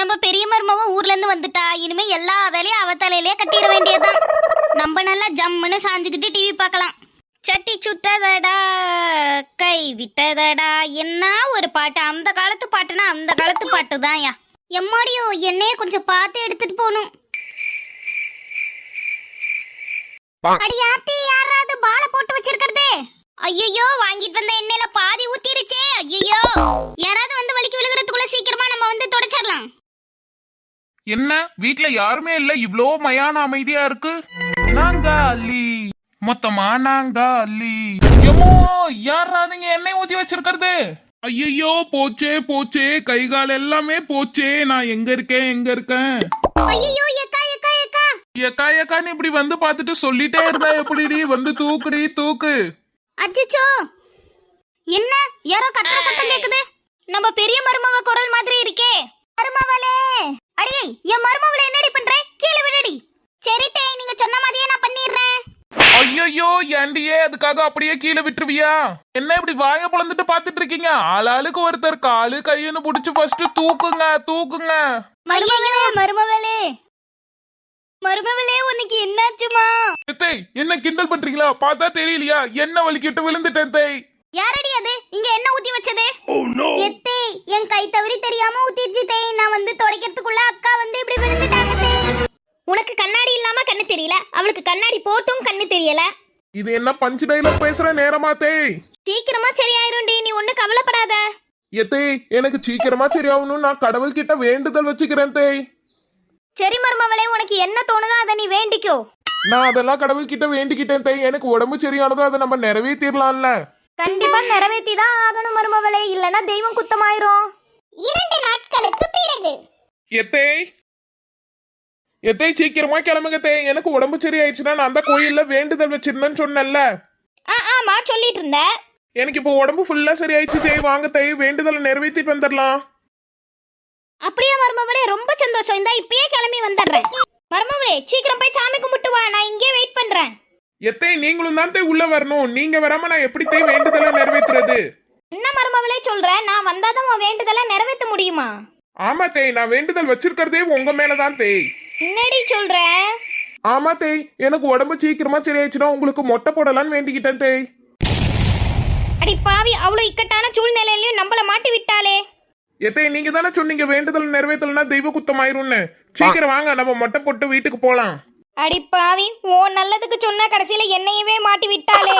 நம்ம பெரிய மருமவ ஊர்ல இருந்து வந்துட்டா இனிமே எல்லா வேலையும் அவ தலையிலே கட்டிட வேண்டியதுதான். நம்ம நல்லா ஜம்முன்னு சாஞ்சுக்கிட்டு டிவி பார்க்கலாம். சட்டி சுட்டதடா கை விட்டதடா என்ன ஒரு பாட்டு? அந்த காலத்து பாட்டுனா அந்த காலத்து பாட்டு தான் யா எம்மாடியோ என்னைய கொஞ்சம் பார்த்து எடுத்துட்டு போகணும். அடியாத்தி யாராவது பால போட்டு வச்சிருக்கிறது? ஐயோ வாங்கிட்டு வந்த எண்ணெயில பாதி ஊத்திருச்சே ஐயோ யாராவது வந்து வலிக்கு விழுகிறதுக்குள்ள சீக்கிரமா நம்ம வந்து தொடச்சிடலாம். என்ன? வீட்ல யாருமே இல்ல? இவ்ளோ மயான அமைதியா இருக்கு. நாங்க அள்ளி மொத்தமா நாங்க அள்ளி எம்மோ யாராதுங்க எண்ணெய் ஊத்தி வச்சிருக்கிறது? ஐயோ போச்சே போச்சே. கை கால் எல்லாமே போச்சே. நான் எங்க இருக்கேன்? எங்க இருக்கேன்? ஐயோ எக்கா எக்கா எக்கா ஏக்கா ஏக்கான்னு இப்படி வந்து பார்த்துட்டு சொல்லிட்டே இருந்தா எப்படிடி? வந்து தூக்குடி தூக்கு. அச்சச்சோ. என்ன? யாரோ கத்துற சத்தம் கேக்குது. நம்ம பெரிய மருமவ குரல் மாதிரி இருக்கே. மருமவளே அடியே என் மருமவளை என்னடி பண்ற கீழே விடுடி சரி தேய் நீங்க சொன்ன மாதிரியே நான் பண்ணிடுறேன் ஐயோ ஏண்டியே அதுக்காக அப்படியே கீழே விட்டுருவியா? என்ன இப்படி வாய பொளந்துட்டு பாத்துட்டு இருக்கீங்க? ஆளாளுக்கு ஒருத்தர் காலு கையுன்னு புடிச்சு ஃபர்ஸ்ட் தூக்குங்க தூக்குங்க. மருமவளே மருமவளே மருமவளே உனக்கு என்னாச்சுமா? தேய் என்ன கிண்டல் பண்றீங்களா? பார்த்தா தெரியலையா? என்ன வலிக்கிட்டு விழுந்துட்டேன் தேய் யாரடி அது? இங்க என்ன ஊத்தி வச்சது? எத்தே என் கை தவறி தெரியாம ஊத்திருச்சு தேய் நான் வந்து துடைக்கிறதுக்குள்ள அக்கா உனக்கு கண்ணாடி இல்லாம கண்ணு தெரியல. அவளுக்கு கண்ணாடி போட்டும் கண்ணு தெரியல. இது என்ன பஞ்சு டைலாக் பேசுற நேரமா தேய் சீக்கிரமா சரியாயிரும்டி நீ ஒண்ணு கவலைப்படாத. எத்தே எனக்கு சீக்கிரமா சரியாகணும் நான் கடவுள் கிட்ட வேண்டுதல் வச்சுக்கிறேன் தேய் சரி மருமவளே உனக்கு என்ன தோணுதோ அதை நீ வேண்டிக்கோ. நான் அதெல்லாம் கடவுள் கிட்ட வேண்டிக்கிட்டேன் தேய் எனக்கு உடம்பு சரியானதோ அதை நம்ம நிறைவேற்றிடலாம்ல கண்டிப்பா நிறைவேத்தி தான் ஆகணும் மருமவளே. இல்லனா தெய்வம் குத்தமாயிரும். இரண்டு நாட்களுக்கு பிறகு. எத்தே எத்தே சீக்கிரமா கிளம்புங்க எனக்கு உடம்பு சரியாயிடுச்சுன்னா நான் அந்த கோயில்ல வேண்டுதல் வச்சிருந்தேன்னு சொன்னேன்ல. ஆ ஆமா சொல்லிட்டு இருந்த எனக்கு இப்போ உடம்பு ஃபுல்லா சரியாயிடுச்சு தேய் வாங்க தேய் வேண்டுதலை நிறைவேற்றிட்டு வந்துடலாம். அப்படியே மருமவளே? ரொம்ப சந்தோஷம். இந்தா இப்பயே கிளம்பி வந்துடுறேன். மருமவளே சீக்கிரம் போய் சாமி கும்பிட்டு வா. நான் இங்கே வெயிட் பண்றேன். எத்தை நீங்களும் தான் தேய் உள்ள வரணும். நீங்க வராம நான் எப்படி தேய் வேண்டுதலை நிறைவேற்றுறது? என்ன மருமவளே சொல்ற? நான் வந்தாதான் உன் வேண்டுதலை நிறைவேற்ற முடியுமா? ஆமா தேய் நான் வேண்டுதல் வச்சிருக்கிறதே உங்க மேலதான் தேய் என்னடி சொல்ற? ஆமா தேய் எனக்கு உடம்பு சீக்கிரமா சரியாயிடுச்சுன்னா உங்களுக்கு மொட்டை போடலான்னு வேண்டிக்கிட்டேன் தேய். அடி பாவி அவ்வளவு இக்கட்டான சூழ்நிலையிலயும் நம்மள மாட்டி விட்டாளே. எத்தை நீங்க தானே சொன்னீங்க வேண்டுதல் நிறைவேற்றலன்னா தெய்வ குத்தமாயிரும்னு சீக்கிரம் வாங்க நம்ம மொட்டை போட்டு வீட்டுக்கு போலாம். அடி பாவி ஓ நல்லதுக்கு சொன்ன கடைசியில என்னையவே மாட்டி விட்டாளே.